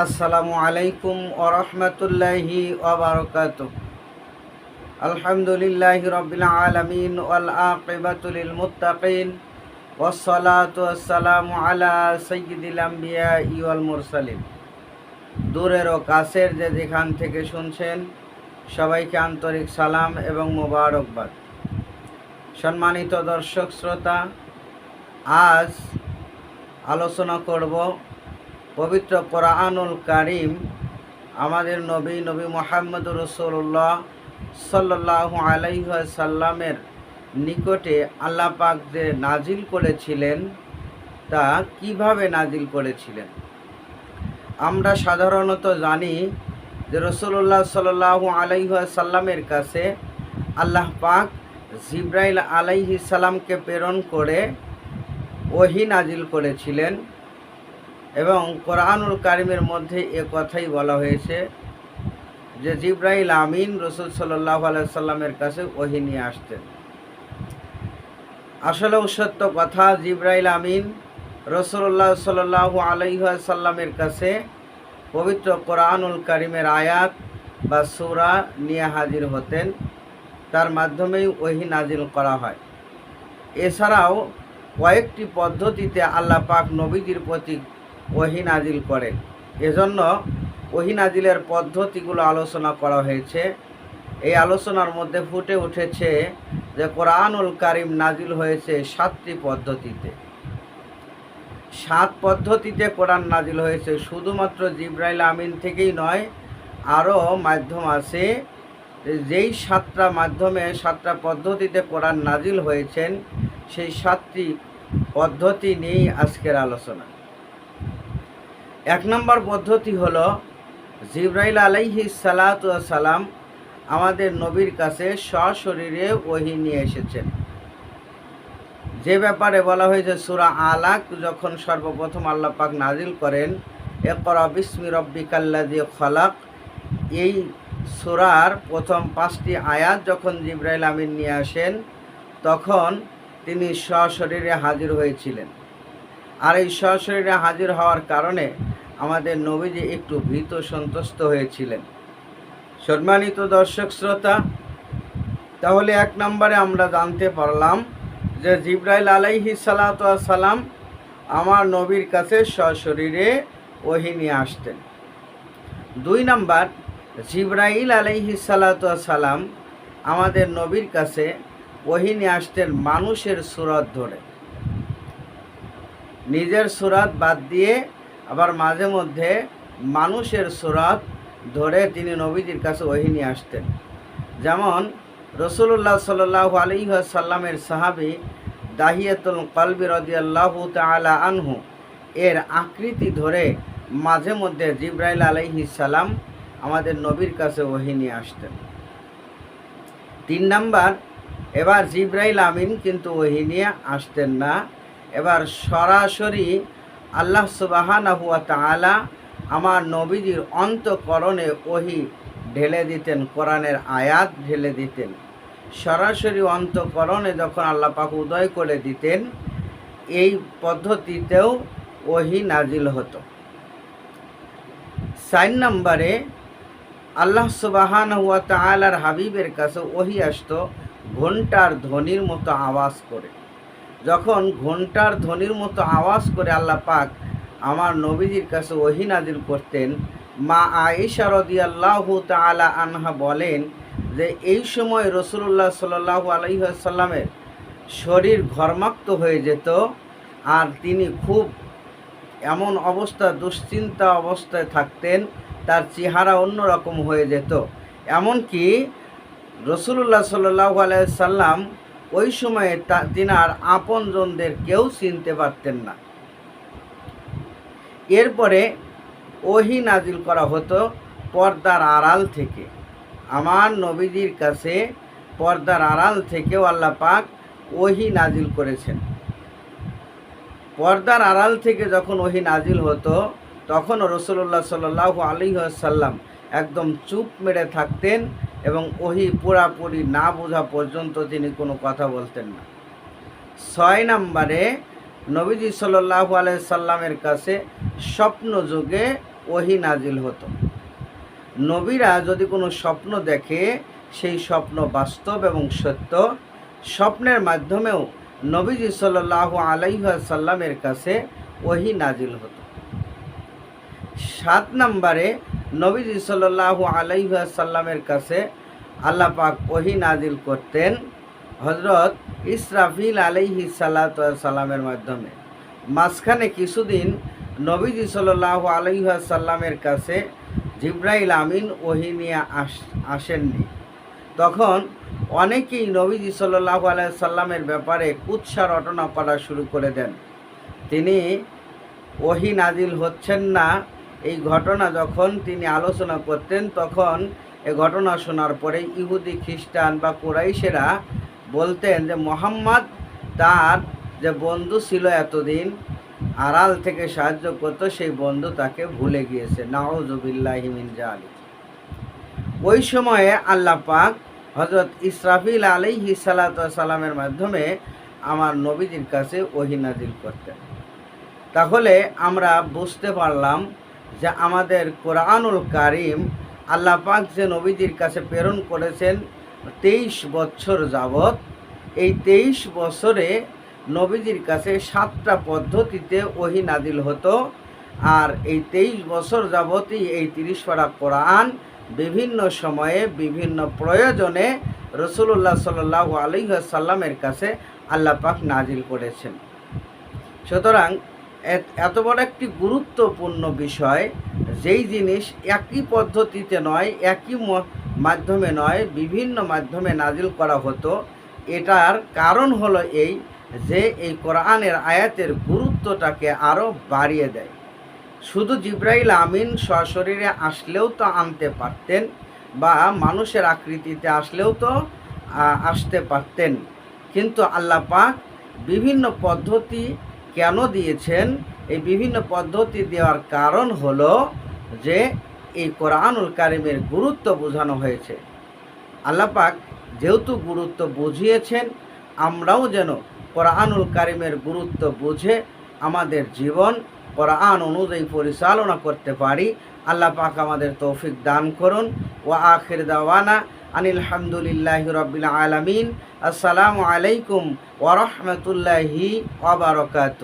আসসালামু আলাইকুম ওরহমতুল্লাহি ওবরকাত আলহামদুলিল্লাহ রবিল আলমিন ওয়াল আকিবাতুল মুত্তাকিন ওয়াসসালাতু ওয়াসসালামু আলা সাইয়্যিদিল আম্বিয়া ওয়াল মুরসালিন। দূরের ও কাছের যে যেখান থেকে শুনছেন, সবাইকে আন্তরিক সালাম এবং মোবারকবাদ। সম্মানিত দর্শক, শ্রোতা, আজ আলোচনা করব পবিত্র কোরআনুল কারিম, আমাদের নবী নবী মোহাম্মদ রসুল্লাহ সাল্লাহ আলাইসাল্লামের নিকটে আল্লাহ পাক যে নাজিল করেছিলেন, তা কীভাবে নাজিল করেছিলেন? আমরা সাধারণত জানি যে রসুল্লাহ সাল্লাহ আলাইসাল্লামের কাছে আল্লাহ পাক জিব্রাইল আলাইহি সালামকে প্রেরণ করে ওহি নাজিল করেছিলেন। এবং কোরআনুল কারিমের মধ্যে এ কথাই বলা হয়েছে যে জিব্রাইল আমিন রসুল সাল্লাহ সাল্লামের কাছে ওহি নিয়ে আসতেন। আসলেও সত্য কথা, জিব্রাইল আমিন রসুল্লাহ সাল্লাহ আলাইসাল্লামের কাছে পবিত্র কোরআনুল কারিমের আয়াত বা সুরা নিয়ে হাজির হতেন। তার মাধ্যমেই ওহি নাজিল করা হয়। এছাড়াও কয়েকটি পদ্ধতিতে আল্লাহ পাক নবীজির প্রতি ওহি নাজিল করেন। এজন্য ওহি নাজিলের পদ্ধতিগুলো আলোচনা করা হয়েছে। এই আলোচনার মধ্যে ফুটে উঠেছে যে কোরআনুল কারিম নাজিল হয়েছে সাতটি পদ্ধতিতে। সাত পদ্ধতিতে কোরআন নাজিল হয়েছে। শুধুমাত্র জিব্রাইল আমিন থেকেই নয়, আরও মাধ্যম আছে। যেই সাতটা মাধ্যমে, সাতটা পদ্ধতিতে কোরআন নাজিল হয়েছেন, সেই সাতটি পদ্ধতি নিয়েই আজকের আলোচনা। এক নম্বর পদ্ধতি হলো জিব্রাইল আলাইহি সালাম আমাদের নবীর কাছে সশরীরে ওহি নিয়ে এসেছেন। যে ব্যাপারে বলা হয়েছে, সুরা আলাক যখন সর্বপ্রথম আল্লাহ পাক নাজিল করেন একরা বিস্মি রব্বিকাল্লাদি খলাক, এই সুরার প্রথম পাঁচটি আয়াত যখন জিব্রাইল আমিন নিয়ে আসেন, তখন তিনি সশরীরে হাজির হয়েছিলেন। আর এই সশরীরে হাজির হওয়ার কারণে আমাদের নবীজি একটু ভীত সন্তুষ্ট হয়েছিলেন। সম্মানিত দর্শক শ্রোতা, তাহলে এক নম্বরে আমরা জানতে পারলাম যে জিব্রাইল আলাইহি সালাম আমার নবীর কাছে সশরীরে ওহি নিয়ে আসতেন। দুই নম্বর, জিব্রাইল আলাইহি সালাম আমাদের নবীর কাছে ওহি নিয়ে আসতেন মানুষের সুরত ধরে। নিজের সুরাত বাদ দিয়ে আবার মাঝে মধ্যে মানুষের সুরাত ধরে তিনি নবীজির কাছে ওহি নিয়ে আসতেন। যেমন রসুল্লাহ সাল্লাহ আলী সাল্লামের সাহাবি দাহিয়াতুল কলবি রদিয়াল্লাহু তালা আনহু, এর আকৃতি ধরে মাঝে মধ্যে জিব্রাইল আলাইহি সালাম আমাদের নবীর কাছে ওহি নিয়ে আসতেন। তিন নাম্বার, এবার জিব্রাইল আমিন কিন্তু ওহি নিয়ে আসতেন না। এবার সরাসরি আল্লাহ সুবাহানা হুয়া তালা আমার নবীজির অন্তকরণে ওহি ঢেলে দিতেন, কোরআনের আয়াত ঢেলে দিতেন। সরাসরি অন্তকরণে যখন আল্লাহ পাক উদয় করে দিতেন, এই পদ্ধতিতেও ওহি নাজিল হতো। সাইন নম্বরে আল্লাহ সুবাহান হুয়া তালার হাবিবের কাছে ওহি আসতো ঘণ্টার ধ্বনির মতো আওয়াজ করে। যখন ঘণ্টার ধ্বনির মতো আওয়াজ করে আল্লাহ পাক আমার নবীজির কাছে ওহি নাজিল করতেন, মা আয়েশা রদিয়াল্লাহ তালা আনহা বলেন যে, এই সময় রসুল্লাহ সাল্লাহ আলহিহাসাল্লামের শরীর ঘর্মাক্ত হয়ে যেত আর তিনি খুব এমন অবস্থা, দুশ্চিন্তা অবস্থায় থাকতেন, তার চেহারা অন্যরকম হয়ে যেত। এমনকি রসুল্লাহ সাল্লাহ আলাইসাল্লাম ওই সময়ে তা তিনার আপনজনদের কেউ চিনতে পারতেন না। এরপরে ওহি নাজিল করা হতো পর্দার আড়াল থেকে। আমার নবীজির কাছে পর্দার আড়াল থেকেও আল্লাহ পাক ওহি নাজিল করেছেন। পর্দার আড়াল থেকে যখন ওহি নাজিল হতো, তখন রসুল্লাহ সাল্লাহ আলী সাল্লাম একদম চুপ মেরে থাকতেন এবং ওহি পুরাপুরি না বোঝা পর্যন্ত তিনি কোনো কথা বলতেন না। ছয় নম্বরে নবীজি সাল্লাহ আলাই সাল্লামের কাছে স্বপ্ন যুগে ওহি নাজিল হতো। নবীরা যদি কোনো স্বপ্ন দেখে, সেই স্বপ্ন বাস্তব এবং সত্য। স্বপ্নের মাধ্যমেও নবীজি সাল্লাহ আলাইসাল্লামের কাছে ওহি নাজিল হতো। সাত নম্বরে নবীজি সাল্লাহ আলাইসাল্লামের কাছে আল্লাহ পাক ওহি নাজিল করতেন হজরত ইসরাফিল আলাইহি সাল্লামের মাধ্যমে। মাঝখানে কিছুদিন নবীজি সাল্লাহ আলাইসাল্লামের কাছে জিব্রাইল আমিন ওহি নিয়ে আস, আসেননি। তখন অনেকেই নবীজি সাল্লাহ সাল্লামের ব্যাপারে কুৎসা রটনা করা শুরু করে দেন। তিনি ওহি নাজিল হচ্ছেন না এই ঘটনা যখন তিনি আলোচনা করতেন, তখন এ ঘটনা শোনার পরে ইহুদি, খ্রিস্টান বা কোরাইশেরা বলতেন যে, মোহাম্মদ তার যে বন্ধু ছিল এতদিন, আড়াল থেকে সাহায্য করতো, সেই বন্ধু তাকে ভুলে গিয়েছে। নাওজবিল্লাহিমিন জালি ওই সময়ে আল্লাহ পাক হজরত ইসরাফিল আলাইহি সালামের মাধ্যমে আমার নবীজির কাছে ওহিনাজিল করতেন। তাহলে আমরা বুঝতে পারলাম যে আমাদের কোরআনুল কারিম আল্লাহ পাক যে নবীজির কাছে প্রেরণ করেছেন তেইশ বছর যাবৎ, এই তেইশ বছরে নবীজির কাছে সাতটা পদ্ধতিতে ওহি নাদিল হতো। আর এই তেইশ বছর যাবতই এই তিরিশ পাড়া কোরআন বিভিন্ন সময়ে, বিভিন্ন প্রয়োজনে রসুল্লাহ সাল্লাহ আলহাসাল্লামের কাছে আল্লাহ পাক নাজিল করেছেন। সুতরাং এত বড় একটি গুরুত্বপূর্ণ বিষয়, যেই জিনিস একই পদ্ধতিতে নয়, একই মাধ্যমে নয়, বিভিন্ন মাধ্যমে নাজিল করা হতো, এটার কারণ হলো এই যে এই কোরআনের আয়াতের গুরুত্বটাকে আরও বাড়িয়ে দেয়। শুধু জিব্রাইল আমিন সশরীরে আসলেও তো আনতে পারতেন বা মানুষের আকৃতিতে আসলেও তো আসতে পারতেন। কিন্তু আল্লাহ বিভিন্ন পদ্ধতি কেন দিয়েছেন? এই বিভিন্ন পদ্ধতি দেওয়ার কারণ হলো যে এই কোরআনুল কারিমের গুরুত্ব বোঝানো হয়েছে। আল্লাপাক যেহেতু গুরুত্ব বুঝিয়েছেন, আমরাও যেন কোরআনুল কারিমের গুরুত্ব বুঝে আমাদের জীবন কোরআন অনুযায়ী পরিচালনা করতে পারি আল্লাহ পাক আমাদের তৌফিক দান করুন। ও আখির দাওয়ানা আনিলহামদুলিল্লাহ রবিল আলমিন। আসসালামু আলাইকুম ওরহমতুল্লাহি ওবরকাত